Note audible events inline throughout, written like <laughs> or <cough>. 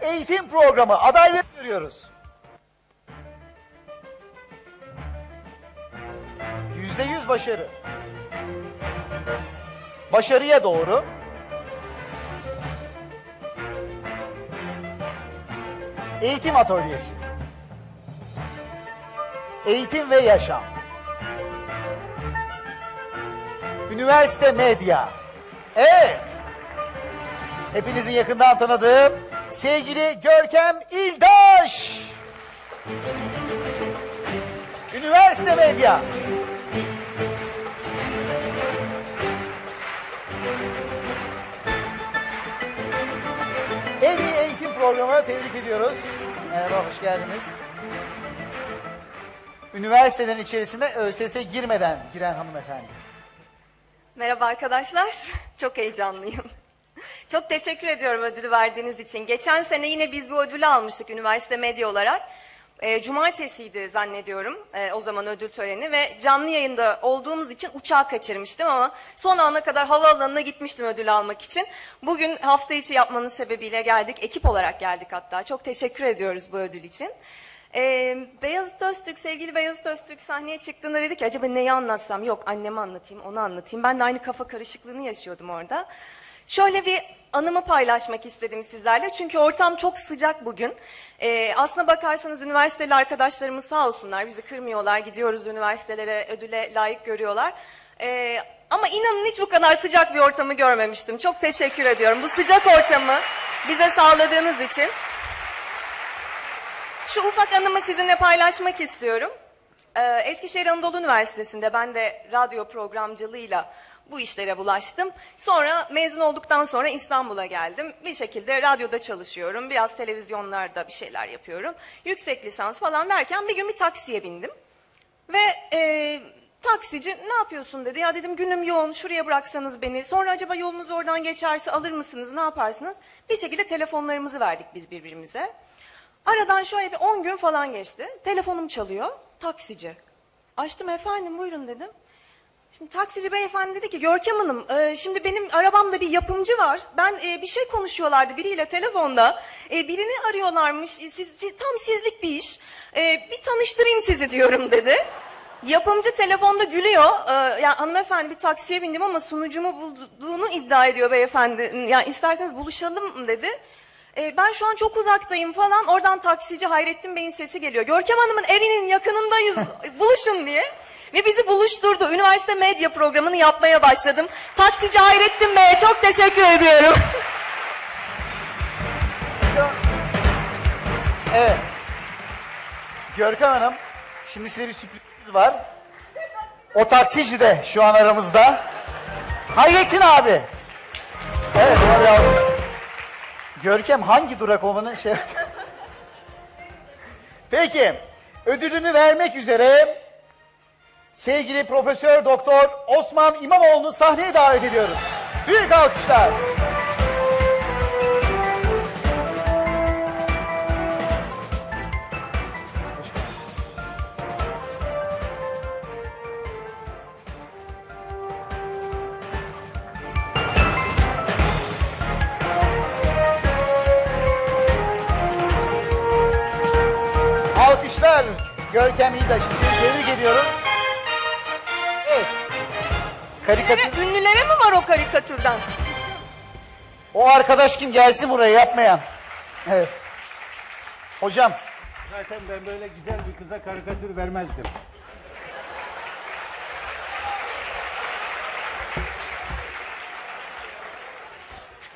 Eğitim programı adayları görüyoruz. Yüzde yüz başarı. Başarıya doğru. Eğitim atölyesi. Eğitim ve yaşam. Üniversite medya. Evet. Hepinizin yakından tanıdığım sevgili Görkem İldaş. Üniversite medya. En iyi eğitim programı tebrik ediyoruz. Merhaba, hoş geldiniz. Üniversitelerin içerisine ÖSS girmeden giren hanımefendi. Merhaba arkadaşlar. <laughs> Çok heyecanlıyım. Çok teşekkür ediyorum ödülü verdiğiniz için. Geçen sene yine biz bu ödülü almıştık üniversite medya olarak. E, cumartesiydi zannediyorum e, o zaman ödül töreni ve canlı yayında olduğumuz için uçağı kaçırmıştım ama son ana kadar havaalanına gitmiştim ödül almak için. Bugün hafta içi yapmanın sebebiyle geldik. Ekip olarak geldik hatta. Çok teşekkür ediyoruz bu ödül için. Ee, Beyazıt Öztürk, sevgili Beyazıt Öztürk sahneye çıktığında dedi ki acaba neyi anlatsam? Yok anneme anlatayım, onu anlatayım. Ben de aynı kafa karışıklığını yaşıyordum orada. Şöyle bir anımı paylaşmak istedim sizlerle. Çünkü ortam çok sıcak bugün. Ee, aslına bakarsanız üniversiteli arkadaşlarımız sağ olsunlar. Bizi kırmıyorlar, gidiyoruz üniversitelere, ödüle layık görüyorlar. Ee, ama inanın hiç bu kadar sıcak bir ortamı görmemiştim. Çok teşekkür ediyorum. Bu sıcak ortamı bize sağladığınız için. Şu ufak anımı sizinle paylaşmak istiyorum. Ee, Eskişehir Anadolu Üniversitesi'nde ben de radyo programcılığıyla bu işlere bulaştım. Sonra mezun olduktan sonra İstanbul'a geldim. Bir şekilde radyoda çalışıyorum. Biraz televizyonlarda bir şeyler yapıyorum. Yüksek lisans falan derken bir gün bir taksiye bindim. Ve e, taksici ne yapıyorsun dedi. Ya dedim günüm yoğun şuraya bıraksanız beni. Sonra acaba yolunuz oradan geçerse alır mısınız ne yaparsınız? Bir şekilde telefonlarımızı verdik biz birbirimize. Aradan şöyle bir 10 gün falan geçti. Telefonum çalıyor. Taksici. Açtım efendim buyurun dedim. Şimdi taksici beyefendi dedi ki Görkem Hanım e, şimdi benim arabamda bir yapımcı var. Ben e, bir şey konuşuyorlardı biriyle telefonda. E, birini arıyorlarmış. E, Siz, siz- tam sizlik bir iş. E, bir tanıştırayım sizi diyorum dedi. Yapımcı telefonda gülüyor. Ee, ya hanımefendi bir taksiye bindim ama sunucumu bulduğunu iddia ediyor beyefendi. Ya isterseniz buluşalım dedi. Ee, ben şu an çok uzaktayım falan. Oradan taksici Hayrettin Bey'in sesi geliyor. Görkem Hanım'ın evinin yakınındayız. <laughs> Buluşun diye. Ve bizi buluşturdu. Üniversite medya programını yapmaya başladım. Taksici Hayrettin Bey'e çok teşekkür ediyorum. <laughs> Evet. Görkem Hanım, şimdi size bir sürprizimiz var. O taksici de şu an aramızda. Hayrettin abi. Evet, alkış. Görkem hangi durak olmanı şey... Peki, ödülünü vermek üzere sevgili Profesör Doktor Osman İmamoğlu'nu sahneye davet ediyoruz. Büyük alkışlar. Alkışlar Görkem İldaş için tebrik ediyoruz. Evet. Karikatür. Ünlülere, ünlülere mi var o karikatürden? O arkadaş kim gelsin buraya yapmayan. Evet. Hocam Zaten ben böyle güzel bir kıza karikatür vermezdim.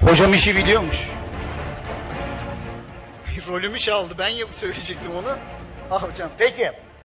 Hocam işi biliyormuş. <laughs> Rolümü çaldı. Ben yap söyleyecektim onu. Ah hocam. Peki.